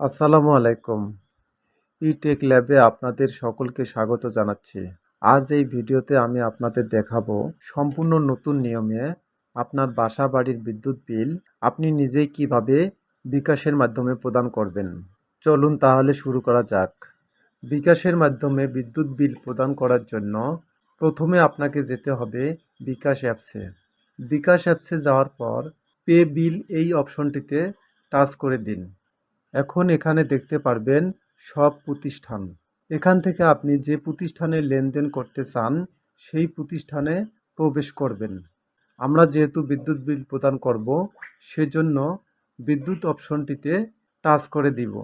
আসসালামু আলাইকুম। ই টেক ল্যাবে আপনাদের সকলকে স্বাগত জানাচ্ছি। আজ এই ভিডিওতে আমি আপনাদের দেখাবো সম্পূর্ণ নতুন নিয়মে আপনার বাসা বাড়ির বিদ্যুৎ বিল আপনি নিজেই কীভাবে বিকাশের মাধ্যমে প্রদান করবেন। চলুন তাহলে শুরু করা যাক। বিকাশের মাধ্যমে বিদ্যুৎ বিল প্রদান করার জন্য প্রথমে আপনাকে যেতে হবে বিকাশ অ্যাপসে। বিকাশ অ্যাপসে যাওয়ার পর পে বিল এই অপশনটিতে টাচ করে দিন। এখন এখানে দেখতে পারবেন সব প্রতিষ্ঠান। এখান থেকে আপনি যে প্রতিষ্ঠানে লেনদেন করতে চান, সেই প্রতিষ্ঠানে প্রবেশ করবেন। আমরা যেহেতু বিদ্যুৎ বিল প্রদান করব, সেজন্য বিদ্যুৎ অপশনটিতে টাচ করে দিব।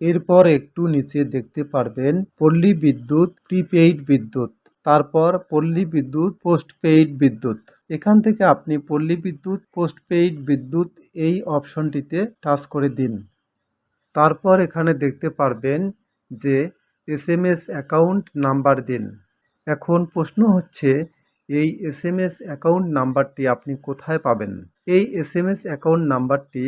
এরপর একটু নিচে দেখতে পারবেন পল্লী বিদ্যুৎ প্রিপেইড বিদ্যুৎ, তারপর পল্লী বিদ্যুৎ পোস্টপেইড বিদ্যুৎ। এখান থেকে আপনি পল্লী বিদ্যুৎ, পোস্টপেইড বিদ্যুৎ এই অপশনটিতে টাচ করে দিন। তারপর এখানে দেখতে পারবেন যে S M S account number দিন। এখন প্রশ্ন হচ্ছে, এই এস এম এস অ্যাকাউন্ট নাম্বারটি আপনি কোথায় পাবেন? এই এস এম এস অ্যাকাউন্ট নাম্বারটি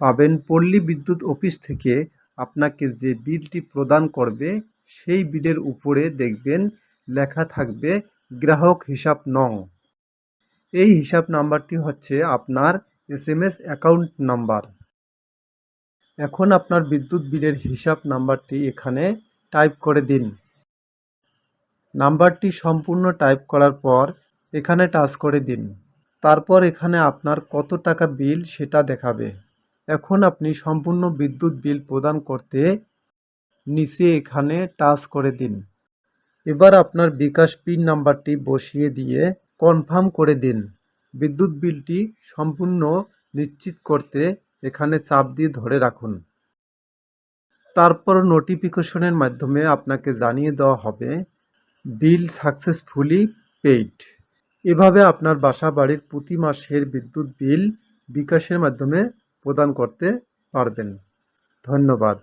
পাবেন পল্লী বিদ্যুৎ অফিস থেকে আপনাকে যে বিলটি প্রদান করবে, সেই বিলের উপরে দেখবেন লেখা থাকবে গ্রাহক হিসাব নং। এই হিসাব নাম্বারটি হচ্ছে আপনার S M S account number. এখন আপনার বিদ্যুৎ বিলের হিসাব নাম্বারটি এখানে টাইপ করে দিন। নাম্বারটি সম্পূর্ণ টাইপ করার পর এখানে টাচ করে দিন। তারপর এখানে আপনার কত টাকা বিল সেটা দেখাবে। এখন আপনি সম্পূর্ণ বিদ্যুৎ বিল প্রদান করতে নিচে এখানে টাচ করে দিন। এবার আপনার বিকাশ পিন নাম্বারটি বসিয়ে দিয়ে কনফার্ম করে দিন। বিদ্যুৎ বিলটি সম্পূর্ণ নিশ্চিত করতে এখানে চাপ দিয়ে ধরে রাখুন। তারপর নোটিফিকেশনের মাধ্যমে আপনাকে জানিয়ে দেওয়া হবে বিল সাকসেসফুলি পেইড এভাবে আপনার বাসা বাড়ির প্রতি মাসের বিদ্যুৎ বিল বিকাশের মাধ্যমে প্রদান করতে পারবেন। ধন্যবাদ।